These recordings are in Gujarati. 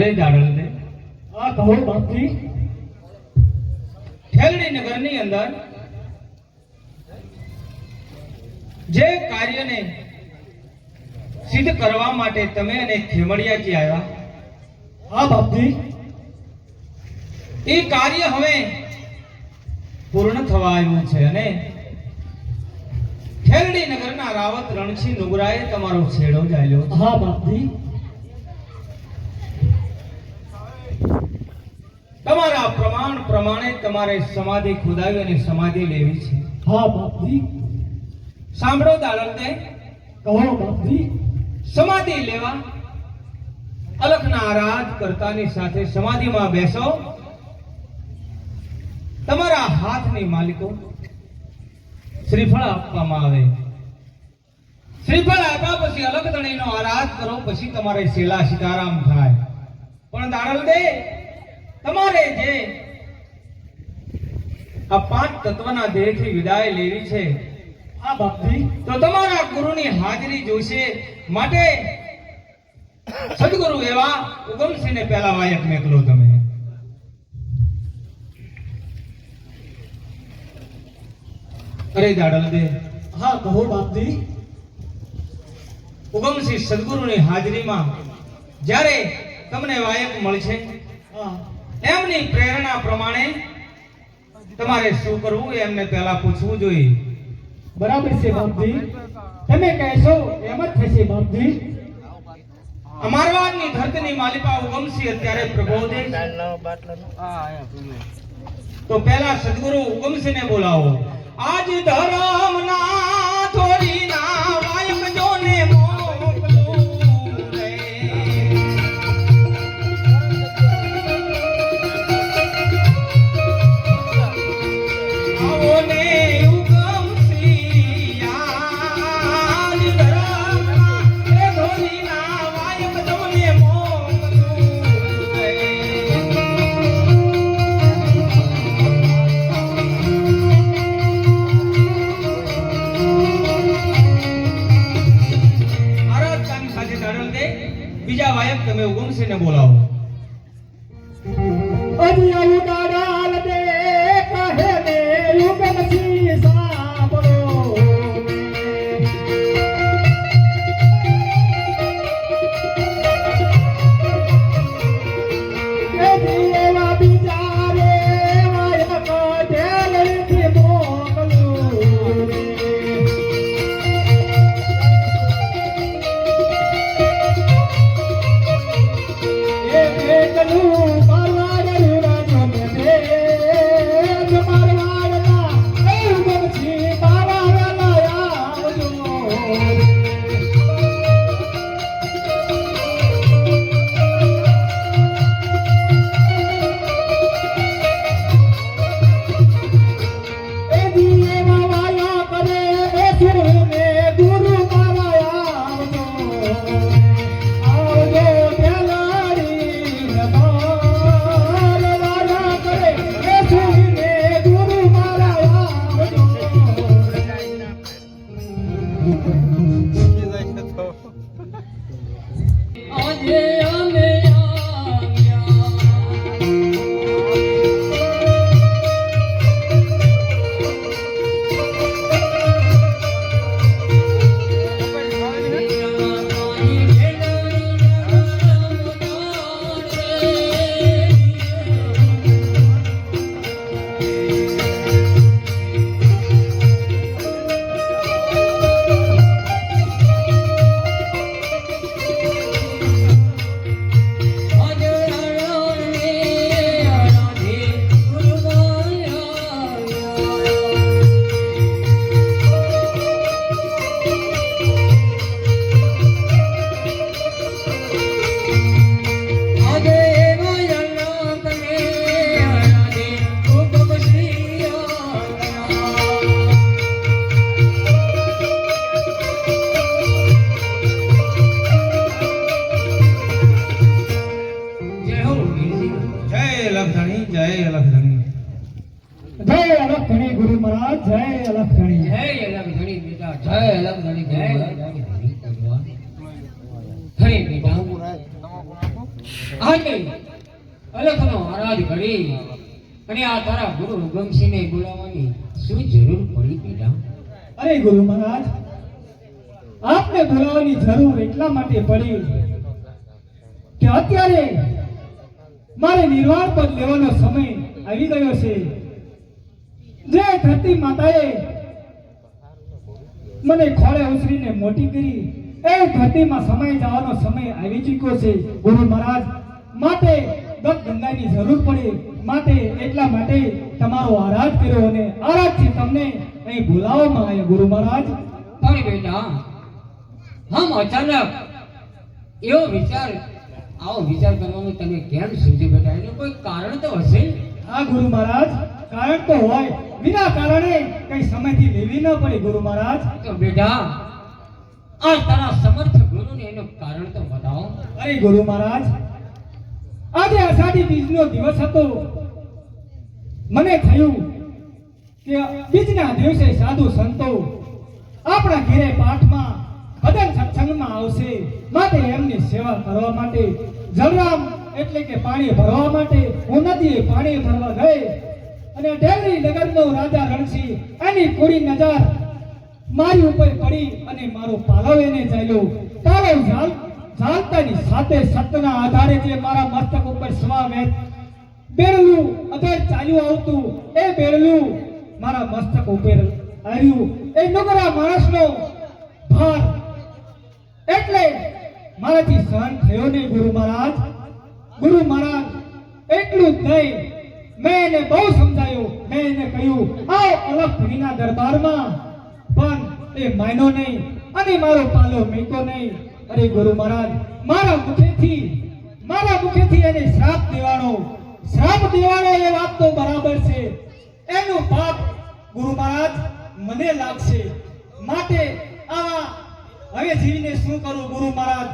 અરે દાડલ આ કહો બાપજી ખેલડી નગરની અંદર જે કાર્યને સિદ્ધ કરવા માટે તમે અને ખેમડિયાજી આવ્યા હા બાપજી એ કાર્ય હવે પૂર્ણ થવા આવ્યું છે અને ખેરડી નગરના રાવત રણસિંહ નુગરાએ તમારો છેડો છે. હા બાપજી તમારા પ્રમાણ પ્રમાણે તમારે સમાધિ ખોદાવી અને સમાધિ લેવી છે. હા બાપજી. સાંભળો દાડલને કહો બાપજી. સમાધિ લેવા. અલખના આરાધ કરતાની સાથે સમાધિમાં બેસો. તમારા હાથની માલિકો શ્રીફળ આપવામાં આવે. શ્રીફળ આપ્યા પછી અલગ ધણીનો આરાધ કરો પછી તમારે શેલા સીતારામ થાય. પણ દાડલ દે તમારે જે આ પાંચ તત્વના દેહથી વિદાય લેવી છે આ ભક્તિ? તો તમારા ગુરુની હાજરી જોશે. માટે સદગુરુ એવા ઉગમસિંહને પહેલા વાયક મેકલો તમે. અરે દાડલ દે. હા કહો બાપજી ઉગમસિંહ સદગુરુની હાજરીમાં જ્યારે તમને વાયક મળશે હા. એમની પ્રેરણા પ્રમાણે તમારે શું કરવું એમને પહેલા પૂછવું જોઈએ. બરાબર છે બાપજી? તમે કહેશો એમ જ થશે બાપજી. અમારવાડની ધરતીની માલિકા ઉગમસિંહ અત્યારે પ્રબોધે તો પહેલા સદગુરુ ઉગમસિંહને બોલાવો. આજ ધરમના આપને બોલાવવાની જરૂર એટલા માટે પડી કે અત્યારે મારે નિર્વાણ પદ લેવાનો સમય આવી ગયો છે. જે ધરતી માતાએ મને ખોળે ઉછરીને મોટી કરી, એ ધરતીમાં સમય જવાનો સમય આવી ચૂક્યો છે. ગુરુ મહારાજ માટે ગત ગંગાની જરૂર પડી માટે એટલા માટે તમારો આરાધ કર્યો અને આરાધથી તમને અહીં બોલાવવામાં આવ્યા ગુરુ મહારાજ. પણ બેટા હમ અચાનક એવો વિચાર આવો વિચાર કરવાનો તમે કેમ સૂઝ્યું બેટા? એનું કોઈ કારણ તો હશે? હા ગુરુ મહારાજ કારણ તો હોય. વિના કારણે કઈ સમયથી લેવી ન પડે ગુરુ મહારાજ. તો બેટા આ તારા સમર્થ ગુરુને એનું કારણ તો બતાવો. અરે ગુરુ મહારાજ આજે અષાઢી બીજનો દિવસ હતો. મને થયું કે બીજના દિવસે સાધુ સંતો આપણા ઘેરે પાઠમાં ભજન સત્સંગમાં આવશે માટે એમની સેવા કરવા માટે. જલરામ એટલે કે પાણી ભરવા માટે હું નદીએ પાણી ભરવા ગઈ અને ડેલી નગરનો રાજા રણસિંહ એની કોરી નજર મારી ઉપર પડી અને મારો પાલવ એને ચાલ્યો. કાળો ઝાલ ઝાલતાની સાથે સતના આધારે જે મારા મસ્તક ઉપર સ્વામે બેરલું અધર ચાલ્યું આવતું, એ બેરલું મારા મસ્તક ઉપર આવ્યું. એ નગરા માણસનો ભાર એટલે મારાથી સહન થયો નહીં ગુરુ મહારાજ. ગુરુ મહારાજ, એટલું થઈ મેં એને બહુ સમજાયું. મેં એને કહ્યું, આવ અલગ ભણીના દરબારમાં. પણ એ માયનો નહીં અને મારો પાલો મેકો નહીં. અરે ગુરુ મહારાજ, મારા મુખેથી મારા મુખેથી એને શ્રાપ દેવાનો શ્રાપ દેવાનો એ વાત તો બરાબર છે. એનું પાપ, ગુરુ મહારાજ, મને લાગશે. માટે આવા હવે જીવીને શું કરું ગુરુ મહારાજ?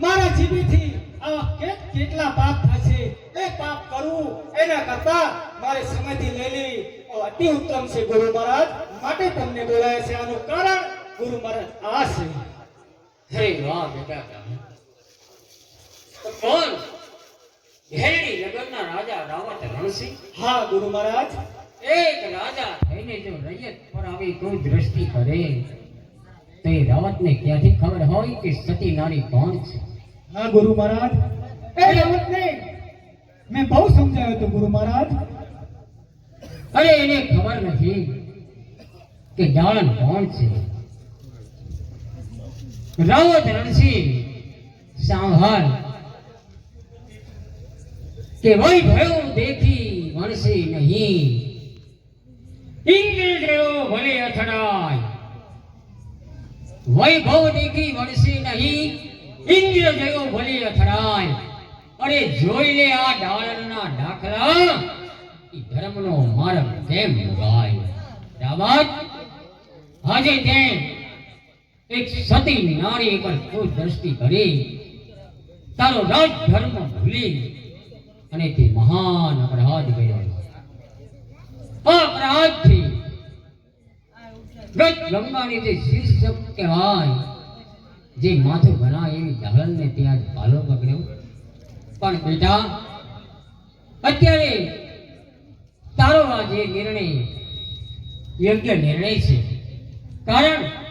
મારા જીવીથી આવા કે- કેટલા પાપ થશે? એ પાપ કરવું એના કરતા મારે સમયથી લઈ લેવી. અતિ ઉત્તમ છે ગુરુ મહારાજ. માટે તમને બોલાય છે આનું કારણ, ગુરુ મહારાજ, આ છે. અરે વાહ બેટા કોણ ઘેરડી નગરના રાજા રાવત રણસિંહ. હા ગુરુ મહારાજ. એક રાજા થઈને જો રૈયત પર આવી કોઈ દ્રષ્ટિ કરે તો રાવતને ક્યાંથી ખબર હોય કે સતી નારી કોણ છે? હા ગુરુ મહારાજ. એ રમતને મેં બહુ સમજાવ્યો હતો ગુરુ મહારાજ. અરે એને ખબર નથી કે જાણ કોણ છે? રાવત રણસિંહ સાંભળ. કે વૈભવ દેખી વણસે નહીં. ઇંગલ જેવો ભલે અથડાય. વૈભવ દેખી વણસી નહીં. ઇન્દ્ર જેવો ભલે અથડાય. અરે જોઈ લે આ ડાળના ડાખલા ઈ ધર્મનો માર્ગ કેમ ઉગાય રાવત આજે તે એક સતી નારી પર કોઈ દ્રષ્ટિ કરી તારો રાજ ધર્મ ભૂલી. અને તે મહાન અપરાધ કર્યો. અપરાધથી ગત ગંગાની જે શીર્ષક કહેવાય, જે માથું ભરાય એવી ઢાળને ત્યાં જ ભાલો પકડ્યો. પણ બેટા, અત્યારે તારો આ જે નિર્ણય યોગ્ય નિર્ણય છે. કારણ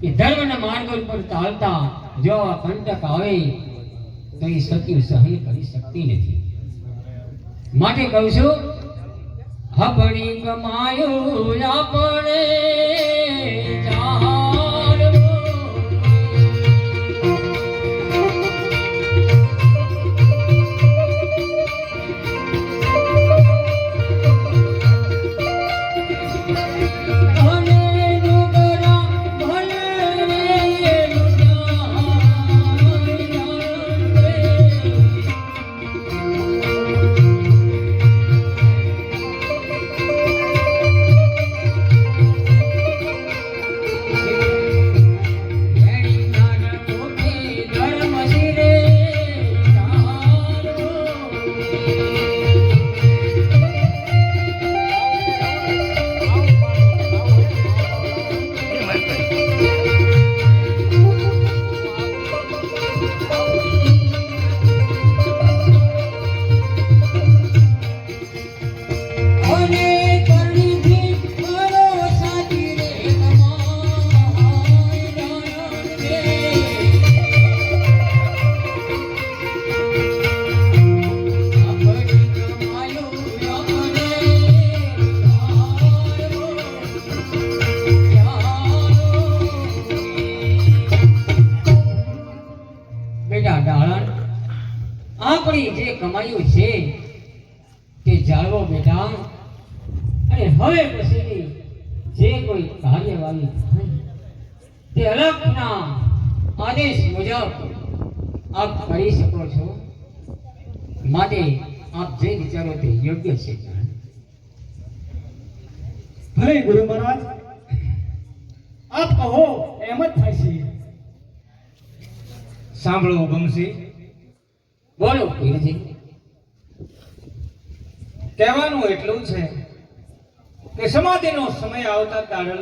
કે ધર્મના માર્ગ ઉપર ચાલતા જો આ કંટક આવે, તો એ સત્ય સહન કરી શકતી નથી. માટે કહું છું હપણી કમાયું આપણે કમાયું છે તે જાળવો બેટા. અને હવે પછીની જે કોઈ કાર્યવાહી થાય તે અલગના આદેશ મુજબ આપ કરી શકો છો. માટે આપ જે વિચારો તે યોગ્ય છે. ભલે ગુરુ મહારાજ આપ કહો એમ જ થાય છે. સાંભળવું ગમશે બોલો પીરજી કહેવાનું એટલું છે કે સમાધિનો સમય આવતા તારલ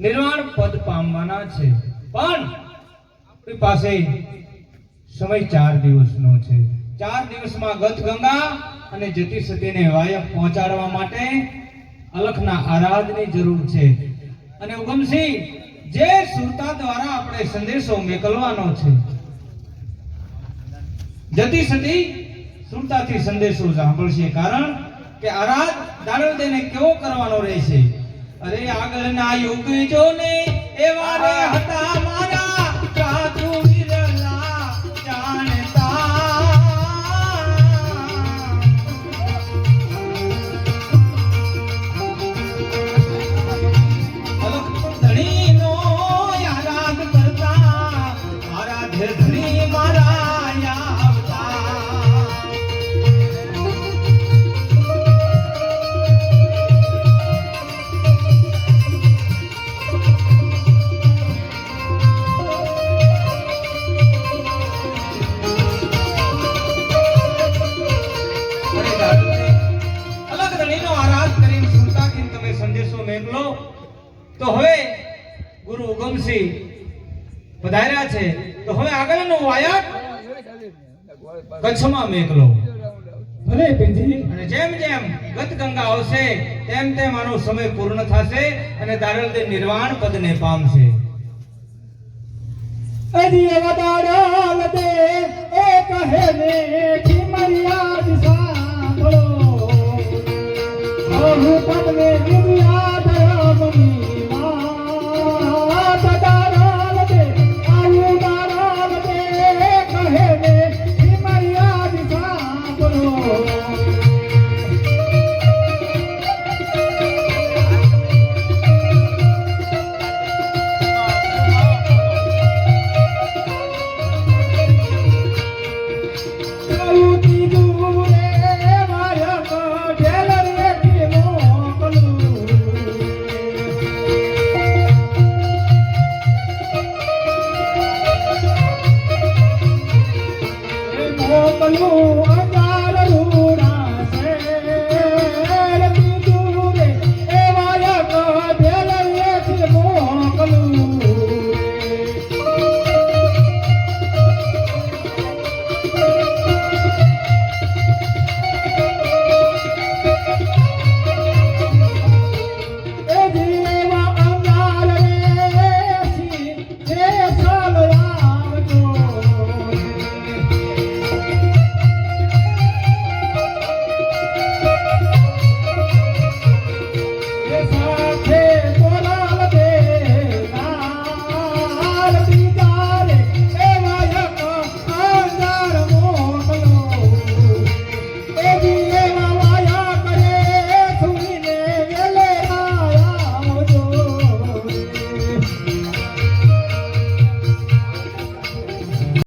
નિર્વાણ પદ પામવાના છે. પણ આપણી પાસે સમય ચાર દિવસનો છે. ચાર દિવસમાં ગત ગંગા અને જતી સતીને વાયક પહોંચાડવા માટે અલખના આરાધની જરૂર છે. અને ઉગમસિંહ, જે સુરતા દ્વારા આપણે સંદેશો મોકલવાનો છે. જતી સતી સુરતાથી સંદેશો સાંભળશે. કારણ કે આરાધ દાડવદેને કેવો કરવાનો રહેશે? અરે આગળના યુગ જો ને એવા રે હતા. કચ્છમાં મેકલો ભલે પીરજી અને જેમ જેમ ગત ગંગા આવશે તેમ તેમ આનો સમય પૂર્ણ થશે અને દારલદેવ નિર્વાણ પદને પામશે. અજી અવતારાલ દે એ કહે ને કે મર્યાદ સાંભળો. હું પદને વિદ્યા